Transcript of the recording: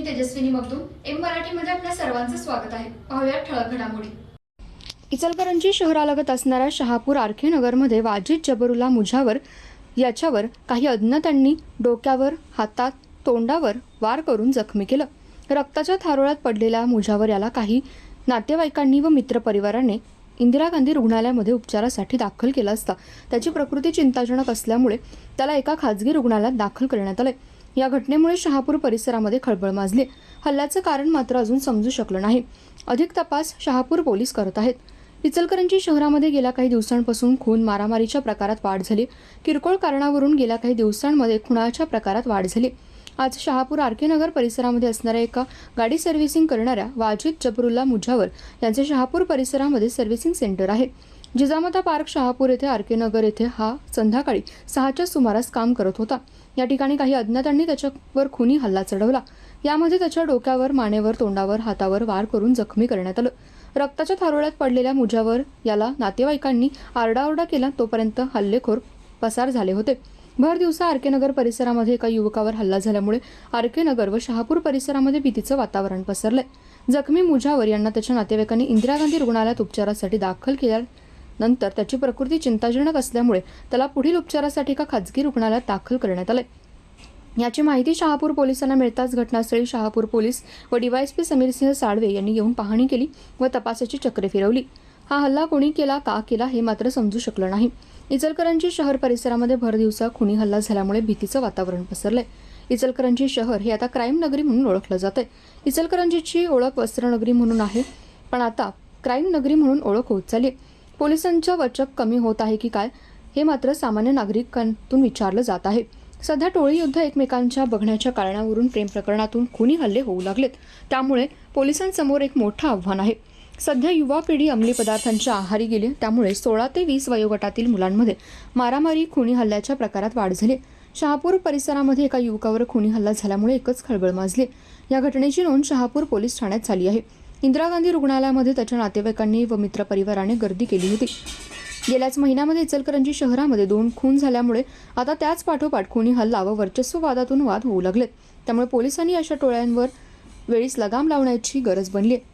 मी Tejaswini Magdum M मराठीमध्ये आपल्या सर्वांचं स्वागत आहे. पाहूया ठळक घडामोडी. इचलकरंजी शहरालगत असणाऱ्या शहापूर आरखेनगरमध्ये वाजिद जबरुल्ला मुझावर याच्यावर काही अज्ञातांनी डोक्यावर हातात तोंडावर वार करून जखमी केलं. रक्ताच्या थारोळ्यात पडलेल्या मुझावर याला काही नातेवाईकांनी व मित्रपरिवाराने इंदिरा गांधी रुग्णालयामध्ये उपचारासाठी दाखल केला असता. त्याची प्रकृती चिंताजनक असल्यामुळे त्याला एका खाजगी रुग्णालयात दाखल करण्यात आले या घटनेमुळे शहापूर परिसरामध्ये खळबळ माजली. हल्ल्याचं कारण मात्र अजून समजू शकलं नाही. अधिक तपास शहापूर पोलीस करत आहेत. इचलकरंजी शहरामध्ये गेल्या काही दिवसांपासून खून मारामारीच्या प्रकारात वाढ झाली. किरकोळ कारणावरून गेल्या काही दिवसांमध्ये खुणाच्या प्रकारात वाढ झाली. आज शहापूर आरकेनगर परिसरामध्ये असणाऱ्या एका गाडी सर्व्हिसिंग करणाऱ्या वाजिद जबरुल्ला मुझावर यांचे शहापूर परिसरामध्ये सर्व्हिसिंग सेंटर आहे. जिजामाता पार्क शहापूर येथे आरकेनगर येथे हा संध्याकाळी सहाच्या सुमारास काम करत होता. या ठिकाणी काही अज्ञातांनी त्याच्यावर खुनी हल्ला चढवला. यामध्ये त्याच्या डोक्यावर मानेवर तोंडावर हातावर वार करून जखमी करण्यात आलं. रक्ताच्या थारोळ्यात पडलेल्या मुजावर याला नातेवाईकांनी आरडाओरडा केला. तोपर्यंत हल्लेखोर पसार झाले होते. भर दिवसा आरकेनगर परिसरामध्ये एका युवकावर हल्ला झाल्यामुळे आरकेनगर व शहापूर परिसरामध्ये भीतीचं वातावरण पसरलंय. जखमी मुजावर यांना त्याच्या नातेवाईकांनी इंदिरा गांधी रुग्णालयात उपचारासाठी दाखल केल्या नंतर त्याची प्रकृती चिंताजनक असल्यामुळे त्याला पुढील उपचारासाठी एका खाजगी रुग्णालयात दाखल करण्यात आले. याची माहिती शहापूर पोलिसांना मिळताच घटनास्थळी शहापूर पोलीस व डीवायएसपी समीरसिंह साळवे यांनी येऊन पाहणी केली व तपासाची चक्रे फिरवली. हा हल्ला कोणी केला का केला हे मात्र समजू शकलं नाही. इचलकरंजी शहर परिसरामध्ये भर दिवसा खुनी हल्ला झाल्यामुळे भीतीचं वातावरण पसरलंय. इचलकरंजी शहर हे आता क्राईम नगरी म्हणून ओळखलं जातंय. इचलकरंजीची ओळख वस्त्रनगरी म्हणून आहे पण आता क्राईम नगरी म्हणून ओळख होत चालली पोलिसांच्या वचक कमी होत आहे की काय हे मात्र सामान्य नागरिकांतून विचारलं जात आहे. सध्या टोळी युद्ध एकमेकांच्या बघण्याच्या कारणावरून प्रेम प्रकरणातून खुनी हल्ले होऊ लागलेत. त्यामुळे पोलिसांसमोर एक मोठं आव्हान आहे. सध्या युवा पिढी अंमली पदार्थांच्या आहारी गेली त्यामुळे सोळा ते वीस वयोगटातील मुलांमध्ये मारामारी खुनी हल्ल्याच्या प्रकारात वाढ झाली शहापूर परिसरामध्ये एका युवकावर खुनी हल्ला झाल्यामुळे एकच खळबळ माजली या घटनेची नोंद शहापूर पोलीस ठाण्यात झाली आहे. इंदिरा गांधी रुग्णालयामध्ये त्याच्या नातेवाईकांनी व मित्रपरिवाराने गर्दी केली होती. गेल्याच महिन्यामध्ये इचलकरंजी शहरामध्ये दोन खून झाल्यामुळे आता त्याच पाठोपाठ खुनी हल्ला व वर्चस्ववादातून वाद होऊ लागलेत. त्यामुळे पोलिसांनी अशा टोळ्यांवर वेळीच लगाम लावण्याची गरज बनली आहे